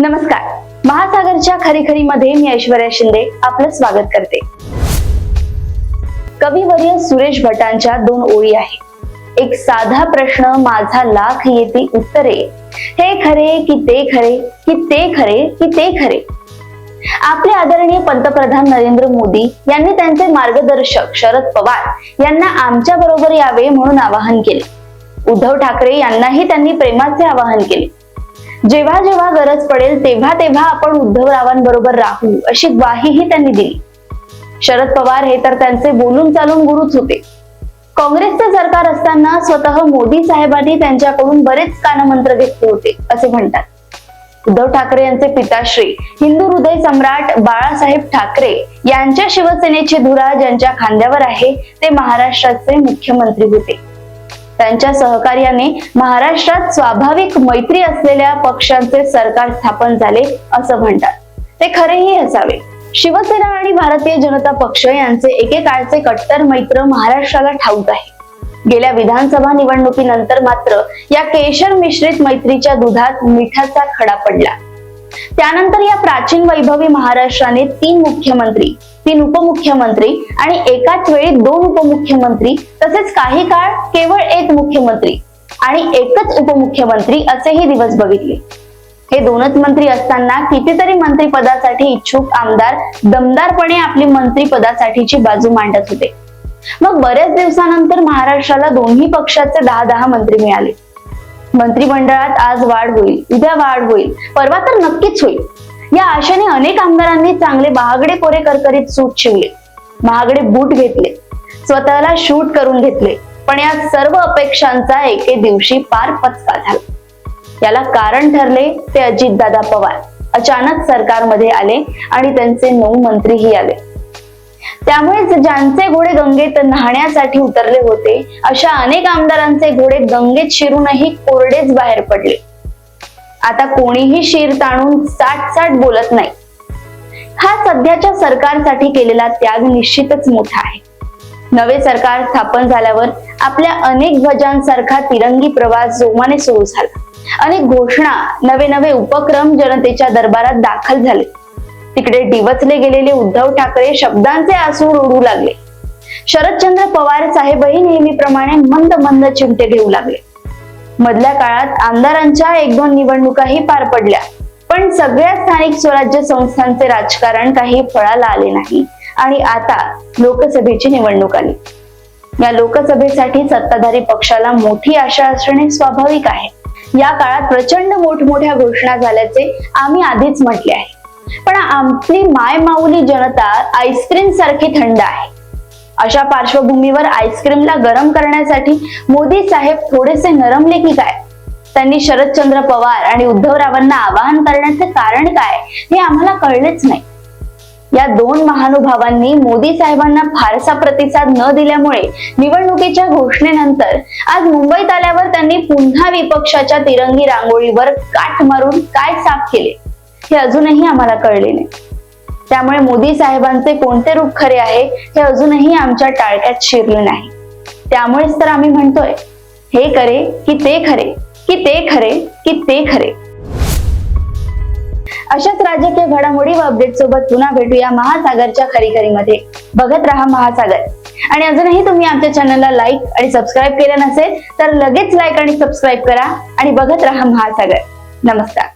नमस्कार. महासागरच्या खरीखरी मध्ये मी ऐश्वर्या शिंदे आपलं स्वागत करते. कविवर्य सुरेश भटांच्या दोन ओळी आहे एक साधा प्रश्न माझा लाख येते उत्तरे. हे खरे की ते खरे की ते खरे की ते खरे? आपले आदरणीय पंतप्रधान नरेंद्र मोदी यांनी त्यांचे मार्गदर्शक शरद पवार यांना आमच्या बरोबर यावे म्हणून आवाहन केले. उद्धव ठाकरे यांनाही त्यांनी प्रेमाचे आवाहन केले. जेव्हा जेव्हा गरज पडेल तेव्हा तेव्हा आपण उद्धवरावांबरोबर राहू अशी ग्वाहीही त्यांनी दिली. शरद पवार हे तर त्यांचे बोलून चालून गुरुच होते. काँग्रेसचे सरकार असताना स्वतः मोदी साहेबांनी त्यांच्याकडून बरेच कानमंत्र घेतले होते असे म्हणतात. उद्धव ठाकरे यांचे पिताश्री हिंदू हृदय सम्राट बाळासाहेब ठाकरे यांच्या शिवसेनेची धुरा ज्यांच्या खांद्यावर आहे ते महाराष्ट्राचे मुख्यमंत्री होते. त्यांच्या सहकार्याने महाराष्ट्रात स्वाभाविक मैत्री असलेल्या पक्षांचे सरकार स्थापन झाले असं म्हणतात. ते खरेही असावे. शिवसेना आणि भारतीय जनता पक्ष यांचे एकेकाळचे कट्टर मैत्र महाराष्ट्राला ठाऊक आहे. गेल्या विधानसभा निवडणुकीनंतर मात्र या केशर मिश्रित मैत्रीच्या दुधात मिठाचा खडा पडला. त्यानंतर या प्राचीन वैभवी महाराष्ट्राने तीन मुख्यमंत्री तीन उपमुख्यमंत्री आणि एकाच वेळी दोन उपमुख्यमंत्री तसेच काही काळ केवळ एक मुख्यमंत्री आणि एकच उपमुख्यमंत्री असेही दिवस बघितले. हे दोनच मंत्री असताना कितीतरी मंत्रिपदासाठी इच्छुक आमदार दमदारपणे आपली मंत्रिपदासाठीची बाजू मांडत होते. मग बऱ्याच दिवसानंतर महाराष्ट्राला दोन्ही पक्षाचे दहा दहा मंत्री मिळाले. मंत्रिमंडळात आज वाढ होईल उद्या वाढ होईल परवा तर नक्कीच होईल. या आशेने अनेक आमदारांनी चांगले महागडे कोरे करकरीत सूट शिवले. महागडे बूट घेतले. स्वतःला शूट करून घेतले. पण या सर्व अपेक्षांचा एके दिवशी पार पचका झाला. याला कारण ठरले ते अजितदादा पवार. अचानक सरकारमध्ये आले आणि त्यांचे नऊ मंत्रीही आले. त्यामुळेच ज्यांचे घोडे गंगेत न्हाण्यासाठी उतरले होते अशा अनेक आमदारांचे घोडे गंगेत शिरूनही कोरडेच बाहेर पडले. आता कोणीही शिर ताणून साठ साठ बोलत नाही. हा सध्याच्या सरकारसाठी केलेला त्याग निश्चितच मोठा आहे. नवे सरकार स्थापन झाल्यावर आपल्या अनेक ध्वजांसारखा तिरंगी प्रवास जोमाने सुरू झाला. अनेक घोषणा नवे नवे उपक्रम जनतेच्या दरबारात दाखल झाले. तिकडे डिवचले गेलेले उद्धव ठाकरे शब्दांचे आसूड ओढू लागले. शरदचंद्र पवार साहेबही नेहमीप्रमाणे मंद मंद चिमटे घेऊ लागले. मधल्या काळात आमदारांच्या एक दोन निवडणुकाही पार पडल्या. पण सगळ्या स्थानिक स्वराज्य संस्थांचे राजकारण काही फळाला आले नाही आणि आता लोकसभेची निवडणूक आली. या लोकसभेसाठी सत्ताधारी पक्षाला मोठी आशा असणे स्वाभाविक आहे. या काळात प्रचंड मोठमोठ्या घोषणा झाल्याचे आम्ही आधीच म्हटले आहे. आपली माय माऊली जनता आईस्क्रीम सारखी थंड आहे. अशा पार्श्वभूमीवर आईस्क्रीमला गरम करण्यासाठी मोदी साहेब थोडेसे नरमले की काय? त्यांनी शरदचंद्र पवार आणि उद्धवरावांना आवाहन करण्याचे कारण काय हे आम्हाला कळलेच नाही. या दोन महानुभावांनी मोदी साहेबांना फारसा प्रतिसाद न दिल्यामुळे निवडणुकीच्या घोषणेनंतर आज मुंबईत आल्यावर त्यांनी पुन्हा विपक्षाच्या तिरंगी रांगोळीवर काठ मारून काय साफ केले? हे अजूनही आम्हाला कळले नाही. त्यामुळे मोदी साहेबांचे कोणते रूप खरे आहे हे अजूनही आमच्या टाळक्यात शिरले नाही. त्यामुळेच तर आम्ही म्हणतोय हे करे की ते खरे की ते खरे की ते खरे. अशाच राजकीय घडामोडी व अपडेट सोबत पुन्हा भेटूया महासागरच्या खरीखरीमध्ये. बघत राहा महासागर. आणि अजूनही तुम्ही आमच्या चॅनलला लाईक आणि सबस्क्राईब केलं नसेल तर लगेच लाईक आणि सबस्क्राईब करा आणि बघत राहा महासागर. नमस्कार.